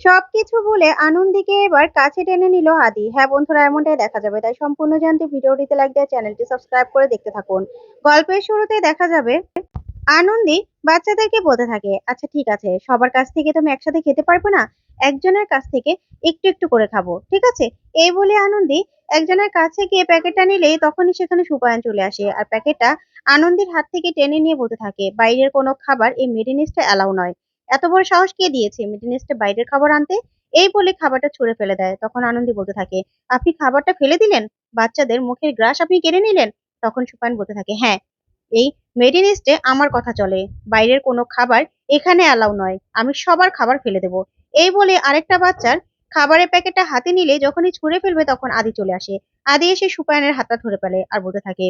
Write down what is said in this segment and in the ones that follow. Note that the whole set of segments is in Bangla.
সবকিছু বলে আনন্দিকে এবার কাছে টেনে নিল আদি। হ্যাঁ বন্ধুরা, এমনটাই দেখা যাবে। তাই সম্পূর্ণ জানতে ভিডিওটিতে লাইক দিয়ে চ্যানেলটি সাবস্ক্রাইব করে দেখতে থাকুন। গল্পের শুরুতে দেখা যাবে, আনন্দি বাচ্চাদেরকে বলতে থাকে আচ্ছা ঠিক আছে, সবার কাছ থেকে তুমি একসাথে খেতে পারব না, একজনের কাছ থেকে একটু একটু করে খাব, ঠিক আছে? এই বলে আনন্দি একজনের কাছে গিয়ে প্যাকেটটা নিলেই তখনই সেখানে সুপায়ন চলে আসে। আর প্যাকেটটা আনন্দির হাত থেকে টেনে নিয়ে বলতে থাকে, বাইরের কোনো খাবার এই মেডিনিসটা অ্যালাউ নয়। এত বড় সাহস কে দিয়েছে মিডিনিস্টে বাইরের খাবার আনতে? এই বলে খাবারটা ছুঁড়ে ফেলে দেয়। তখন আনন্দি বলতে থাকে, আপনি খাবারটা ফেলে দিলেন? বাচ্চাদের মুখের গ্রাস আপনি কেড়ে নিলেন? তখন সুপায়ন বলতে থাকে হ্যাঁ এই মেডিনিস্টে আমার কথা চলে। বাইরের কোনো খাবার এখানে অ্যালাউ নয়। আমি সবার খাবার ফেলে দেব। এই বলে আরেকটা বাচ্চার খাবারের প্যাকেটটা হাতে নিলে যখনই ছুঁড়ে ফেলবে তখন আদি চলে আসে। আদি এসে সুপায়নের হাতটা ধরে ফেলে আর বলতে থাকে,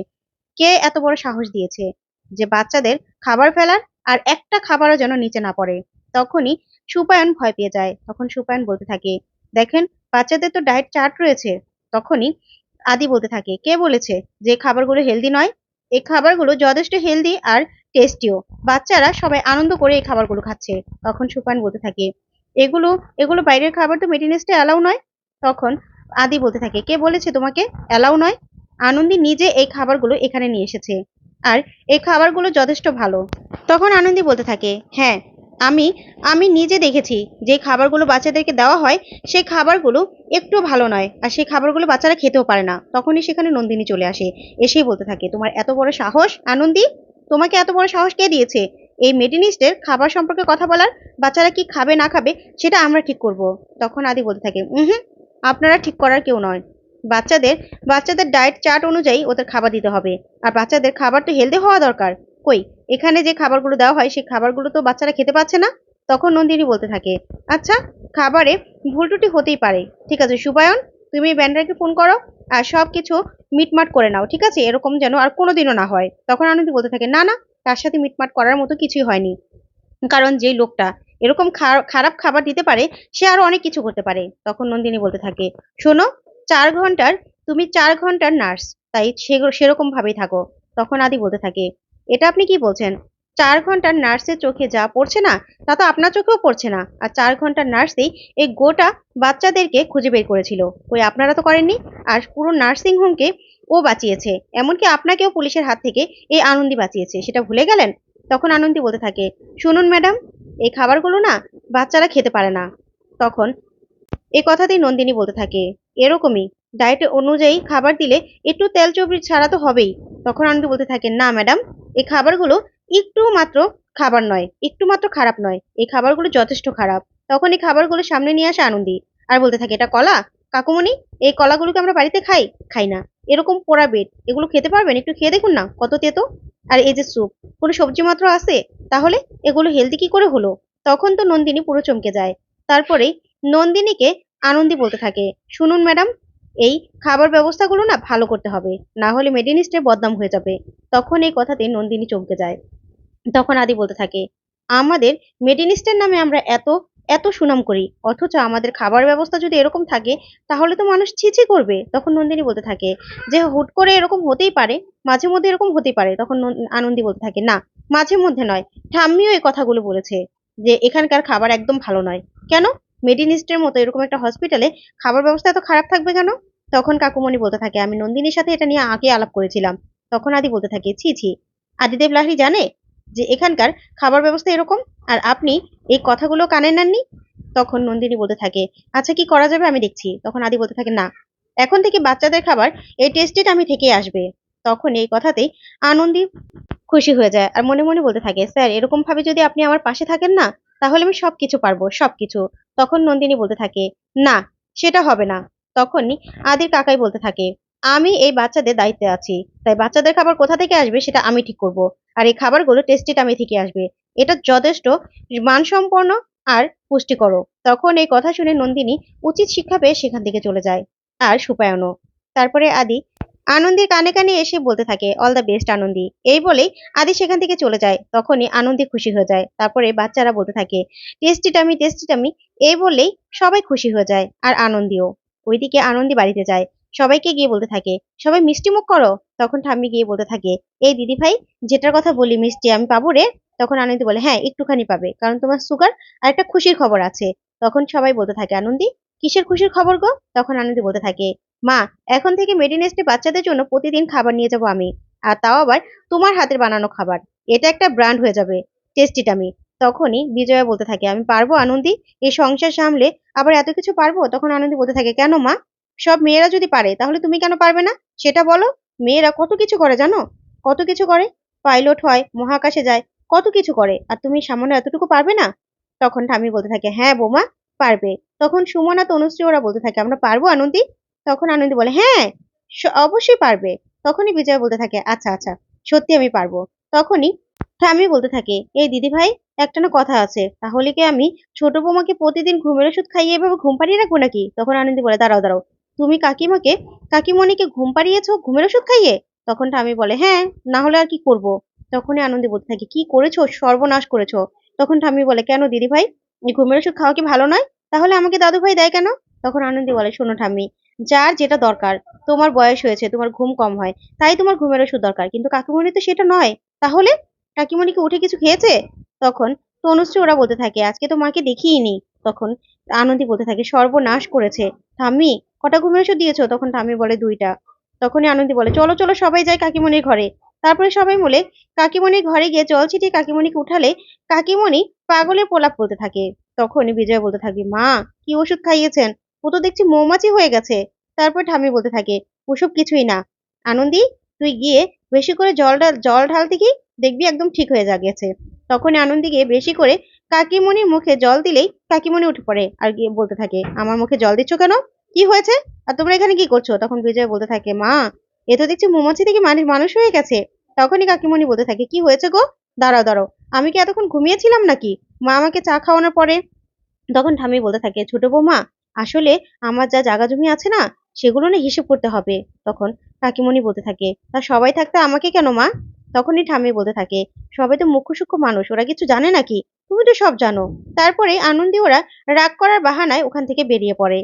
কে এত বড় সাহস দিয়েছে যে বাচ্চাদের খাবার ফেলার আর একটা খাবারও যেন নিচে না পড়ে? তখনই সুপায়ন ভয় পেয়ে যায়। তখন সুপায়ন বলতে থাকে, দেখেন, বাচ্চাদের তো ডায়েট চার্ট রয়েছে। তখনই আদি বলতে থাকে, কে বলেছে যে খাবারগুলো হেলদি নয়? এই খাবারগুলো যথেষ্ট হেলদি আর টেস্টিও বাচ্চারা সবাই আনন্দ করে এই খাবারগুলো খাচ্ছে। তখন সুপায়ন বলতে থাকে, এগুলো এগুলো বাইরের খাবার তো মেডিনেস্টে অ্যালাউ নয়? তখন আদি বলতে থাকে, কে বলেছে তোমাকে? অ্যালাউ নয়। আনন্দি নিজে এই খাবারগুলো এখানে নিয়ে এসেছে। আর এই খাবারগুলো যথেষ্ট ভালো। তখন আনন্দি বলতে থাকে হ্যাঁ আমি আমি নিজে দেখেছি যে খাবারগুলো বাচ্চাদেরকে দেওয়া হয় সেই খাবারগুলো একটু ভালো নয়, আর সেই খাবারগুলো বাচ্চারা খেতেও পারে না। তখনই সেখানে নন্দিনী চলে আসে, এসেই বলতে থাকে, তোমার এত বড় সাহস, আনন্দি? তোমাকে এত বড় সাহস কে দিয়েছে? এই মেডিনিস্টের খাবার সম্পর্কে কথা বলার বাচ্চারা কি খাবে, না খাবে, সেটা আমরা ঠিক করব। তখন আদি বলতে থাকে হুম, আপনারা ঠিক করার কেউ নয়। বাচ্চাদের বাচ্চাদের ডায়েট চার্ট অনুযায়ী ওদের খাবার দিতে হবে। আর বাচ্চাদের খাবার তো হেলদি হওয়া দরকার। কই? এখানে যে খাবারগুলো দেওয়া হয়, সেই খাবারগুলো তো বাচ্চারা খেতে পাচ্ছে না। তখন নন্দিনী বলতে থাকে আচ্ছা খাবারে ভুল ত্রুটি হতেই পারে। ঠিক আছে সুবায়ন তুমি ব্যান্ডারকে ফোন করো আর সব কিছু মিটমাট করে নাও, ঠিক আছে? এরকম যেন আর কোনোদিনও না হয়। তখন আনন্দি বলতে থাকে, না না, তার সাথে মিটমাট করার মতো কিছুই হয়নি। কারণ যেই লোকটা এরকম খারাপ খাবার দিতে পারে, সে আরও অনেক কিছু করতে পারে। তখন নন্দিনী বলতে থাকে, শোনো, চার ঘণ্টার, তুমি চার ঘণ্টার নার্স, তাই সেরকম ভাবেই থাকো। তখন আদি বলতে থাকে এটা আপনি কি বলছেন? চার ঘণ্টার নার্সের চোখে যা পড়ছে না, তা তো আপনার চোখেও পড়ছে না। আর চার ঘণ্টার নার্সেই এই গোটা বাচ্চাদেরকে খুঁজে বের করেছিল। ওই আপনারা তো করেননি, আর পুরো নার্সিং হোমকে ও বাঁচিয়েছে। এমনকি আপনাকেও পুলিশের হাত থেকে এই আনন্দি বাঁচিয়েছে। সেটা ভুলে গেলেন? তখন আনন্দি বলতে থাকে, শুনুন ম্যাডাম, এই খাবারগুলো না বাচ্চারা খেতে পারে না। তখন এই কথাতেই নন্দিনী বলতে থাকে, এরকমই, ডায়েট অনুযায়ী খাবার দিলে একটু তেল চর্বি ছাড়া তো হবেই। তখন আনন্দ বলতে থাকে, না ম্যাডাম এই খাবারগুলো একটু মাত্র খাবার নয়, একটু মাত্র খারাপ নয়। এই খাবারগুলো যথেষ্ট খারাপ। তখন এই খাবারগুলো সামনে নিয়ে আসে আনন্দি আর বলতে থাকে, এটা কলা? কাকুমণি, এই কলাগুলোকে আমরা বাড়িতে খাই? খাই না। এরকম পোড়া বেড। এগুলো খেতে পারবেন? একটু খেয়ে দেখুন না, কত তেতো। আর এই যে স্যুপ, কোনো সবজি মাত্র আছে? তাহলে এগুলো হেলদি কি করে হলো? তখন তো নন্দিনী পুরো চমকে যায়। তারপরে নন্দিনীকে আনন্দি বলতে থাকে, শুনুন ম্যাডাম এই খাবার ব্যবস্থাগুলো না ভালো করতে হবে। না হলে মেডিনিস্টের বদনাম হয়ে যাবে। তখন এই কথাতে নন্দিনী চমকে যায়। তখন আদি বলতে থাকে, আমাদের মেডিনিস্টের নামে আমরা এত এত সুনাম করি। অথচ আমাদের খাবার ব্যবস্থা যদি এরকম থাকে, তাহলে তো মানুষ ছিছি করবে। তখন নন্দিনী বলতে থাকে, যে হুট করে এরকম হতেই পারে, মাঝে মধ্যে এরকম হতেই পারে। তখন আনন্দী বলতে থাকে, না, মাঝে মধ্যে নয়। ঠাম্মিও এই কথাগুলো বলেছে, যে এখানকার খাবার একদম ভালো নয়। কেন? মেডিনিস্টের মতো এরকম একটা হসপিটালে খাবার ব্যবস্থা এত খারাপ থাকবে কেন? তখন কাকুমণি বলতে থাকে, আমি নন্দিনীর সাথে এটা নিয়ে আগে আলাপ করেছিলাম। তখন আদি বলতে থাকে, ছি ছি, আদিদেব লাহিড়ী জানে যে এখানকার খাবার ব্যবস্থা এরকম আর আপনি এই কথাগুলো কানে নেননি? তখন নন্দিনী বলতে থাকে আচ্ছা কি করা যাবে? আমি দেখছি। তখন আদি বলতে থাকে, না, এখন থেকে বাচ্চাদের খাবার এই টেস্টেড আমি থেকে আসবে। তখন এই কথাতেই আনন্দি খুশি হয়ে যায়। আর মনে মনে বলতে থাকে, স্যার এরকম ভাবে যদি আপনি আমার পাশে থাকেন না, তাহলে আমি সবকিছু পারব, সবকিছু। তখন নন্দিনী বলতে থাকে, না, সেটা হবে না। তখনই আদির কাকাই বলতে থাকে, আমি এই বাচ্চাদের দায়িত্বে আছি, তাই বাচ্চাদের খাবার কোথা থেকে আসবে সেটা আমি ঠিক করব, আর এই খাবারগুলো টেস্টেড আমি থেকে আসবে। এটা যথেষ্ট মানসম্পন্ন আর পুষ্টিকর। তখন এই কথা শুনে নন্দিনী উচিত শিক্ষা পেয়ে সেখান থেকে চলে যায়, আর সুপায়নও। তারপরে আদি আনন্দির কানে কানে এসে বলতে থাকে, অল দ্য বেস্ট আনন্দি। এই বলেই আদি সেখান থেকে চলে যায়, তখনই আনন্দি খুশি হয়ে যায়। তারপরে বাচ্চারা বলতে থাকে টেস্টি টামি টেস্টি টামি এই বলেই সবাই খুশি হয়ে যায়, আর আনন্দিও। ওইদিকে আনন্দি বাড়িতে যায়। সবাইকে গিয়ে বলতে থাকে, সবাই মিষ্টি মুখ করো? তখন ঠাম্মি গিয়ে বলতে থাকে, এই দিদি ভাই, যেটার কথা বলি মিষ্টি আমি পাবো রে? তখন আনন্দি বলে হ্যাঁ একটুখানি পাবে, কারণ তোমার সুগার আর একটা খুশির খবর আছে। তখন সবাই বলতে থাকে, আনন্দি, কিসের খুশির খবর গো? তখন আনন্দি বলতে থাকে, মা, এখন থেকে মেডিনেস্টে বাচ্চাদের জন্য প্রতিদিন খাবার নিয়ে যাব আমি, আর তাও আবার তোমার হাতের বানানো খাবার। এটা একটা ব্র্যান্ড হয়ে যাবে টেস্টি টামি তখনই বিজয়া বলতে থাকে, আমি পারব আনন্দি, এই সংসার সামলে আবার এত কিছু পারব? তখন আনন্দি বলতে থাকে, কেন মা? সব মেয়েরা যদি পারে, তাহলে তুমি কেন পারবে না? সেটা বলো। মেয়েরা কত কিছু করে জানো? কত কিছু করে? পাইলট হয়, মহাকাশে যায়, কত কিছু করে। আর তুমি সামান্য এতটুকু পারবে না? তখন ঠামি বলতে থাকে হ্যাঁ বৌমা, পারবে। তখন সুমনা, তনুশ্রী ওরা বলতে থাকে, আমরা পারব আনন্দি? তখন আনন্দি বলে হ্যাঁ অবশ্যই পারবে। তখনই বিজয় বলতে থাকে আচ্ছা আচ্ছা সত্যি আমি পারব। তখনই ঠামি বলতে থাকে, এই দিদি ভাই একটা না কথা আছে। তাহলে কি আমি ছোট বৌমাকে প্রতিদিন ঘুমের ওষুধ খাইয়ে এভাবে ঘুম পাড়িয়ে রাখব নাকি? তখন আনন্দি বলে, দাঁড়াও দাঁড়াও। তুমি কাকিমাকে, কাকিমণিকে ঘুম পাড়িয়েছো ঘুমের ওষুধ খাইয়ে? তখন ঠামি বলে হ্যাঁ না হলে আর কি করব? তখনই আনন্দি বলতে থাকি, কি করেছ? সর্বনাশ করেছ। তখন ঠামি বলে, কেন দিদি ভাই, এই ঘুমের ওষুধ খাওয়া কি ভালো নয়? তাহলে আমাকে দাদু ভাই দেয় কেন? তখন আনন্দি বলে, শোনো ঠাম্মি, যার যেটা দরকার, তোমার বয়স হয়েছে, তোমার ঘুম কম হয়, তাই তোমার ঘুমের ওষুধ দরকার। কিন্তু কাকিমণি তো সেটা নয়। তাহলে কাকিমণি কি উঠে কিছু খেয়েছে? তখন তনুশ্রী ওরা বলতে থাকে, আজকে তো মাকে দেখিইনি। তখন আনন্দি বলতে থাকে, সর্বনাশ করেছে। ঠাম্মি, কটা ঘুমের ওষুধ দিয়েছ? তখন ঠাম্মি বলে, দুইটা। তখনই আনন্দি বলে, চলো চলো, সবাই যায় কাকিমণির ঘরে। তারপরে সবাই বলে কাকিমণির ঘরে গিয়ে জল ছিটিয়ে কাকিমণিকে উঠালে কাকিমণি পাগলের প্রলাপ বলতে থাকে। তখনই বিজয় বলতে থাকে, মা, কি ওষুধ খাইয়েছেন? ও তো দেখছি মৌমাছি হয়ে গেছে। তারপর ঠাম্মি বলতে থাকে, ওসব কিছুই না। আনন্দি, তুই গিয়ে বেশি করে জল জল ঢালতে কি দেখবি একদম ঠিক হয়ে গেছে। তখনই আনন্দি গিয়ে বেশি করে কাকিমণির মুখে জল দিলেই কাকিমণি উঠে পড়ে আর গিয়ে বলতে থাকে, আমার মুখে জল দিচ্ছ কেন? কি হয়েছে? আর তোমরা এখানে কি করছ? তখন বিজয় বলতে থাকে, মা, এ তো দেখছি মৌমাছি থেকে মানুষ মানুষ হয়ে গেছে। তখনই কাকিমণি বলতে থাকে, কি হয়েছে গো? দাঁড়াও দাঁড়াও, আমি কি এতক্ষণ ঘুমিয়েছিলাম নাকি? মা আমাকে চা খাওয়ানোর পরে? তখন ঠামি বলতে থাকে, ছোট বৌমা, আসলে আমার যা জাগা জমি আছে না, সেগুলো না হিসেব করতে হবে। তখন কাকিমণি বলতে থাকে, তা সবাই থাকতে আমাকে কেন মা? তখনই ঠাম্মি বলতে থাকে, সবাই তো মুখ্য সূক্ষ্ম মানুষ, ওরা কিছু জানে নাকি? তুমি তো সব জানো। তারপরে আনন্দি ওরা রাগ করার বাহানায় ওখান থেকে বেরিয়ে পড়ে।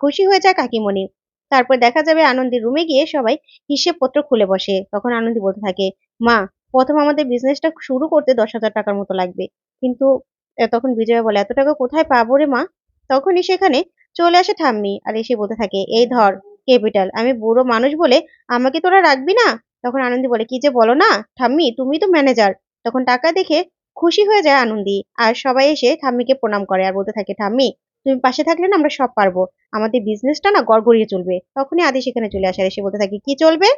খুশি হয়ে যায় কাকিমণি। তারপর দেখা যাবে আনন্দের রুমে গিয়ে সবাই হিসেবপত্র খুলে বসে। তখন আনন্দি বলতে থাকে, মা, প্রথম আমাদের বিজনেসটা শুরু করতে দশ হাজার টাকার মতো লাগবে। কিন্তু তখন বিজয়া বলে, এত টাকা কোথায় পাবো রে মা? তখনই সেখানে চলে আসে ঠাম্মি আর এসে বলতে থাকে, এই ধর ক্যাপিটাল আমি বুড়ো মানুষ বলে আমাকে তোরা রাখবি না? তখন আনন্দি বলে, কি যে বলো না? ঠাম্মি তুমি তো ম্যানেজার তখন টাকা দেখে খুশি হয়ে যায় আনন্দি। আর সবাই এসে ঠাম্মিকে প্রণাম করে আর বলতে থাকে, ঠাম্মি, তুমি পাশে থাকলে না আমরা সব পারব। আমাদের বিজনেসটা না গড়গড়িয়ে চলবে। তখনই আদি সেখানে চলে আসে। এসে বলতে থাকে, কি চলবে?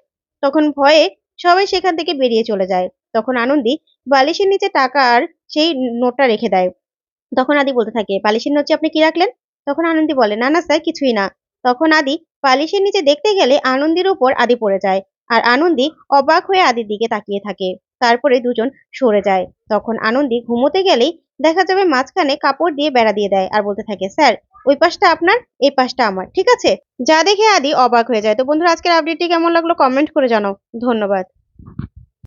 তখন ভয়ে সবাই সেখান থেকে বেরিয়ে চলে যায়। তখন আনন্দি বালিশের নিচে টাকা আর সেই নোটটা রেখে দেয়। তখন আদি বলতে থাকে, বালিশের নিচে আপনি কি রাখলেন? তখন আনন্দি বলে, না না, স্যার, কিছুই না। তখন আদি বালিশের নিচে দেখতে গেলে আনন্দির উপর আদি পড়ে যায়। আর আনন্দি অবাক হয়ে আদির দিকে তাকিয়ে থাকে। তারপরে দুজন সরে যায়। তখন আনন্দি ঘুমোতে গেলেই দেখা যাবে মাঝখানে কাপড় দিয়ে বেড়া দিয়ে দেয় আর বলতে থাকে, স্যার, ওই পাশটা আপনার, এই পাশটা আমার, ঠিক আছে? যা দেখে আদি অবাক হয়ে যায়। তো বন্ধুরা, আজকের আপডেটটি কেমন লাগল? কমেন্ট করে জানাও। ধন্যবাদ।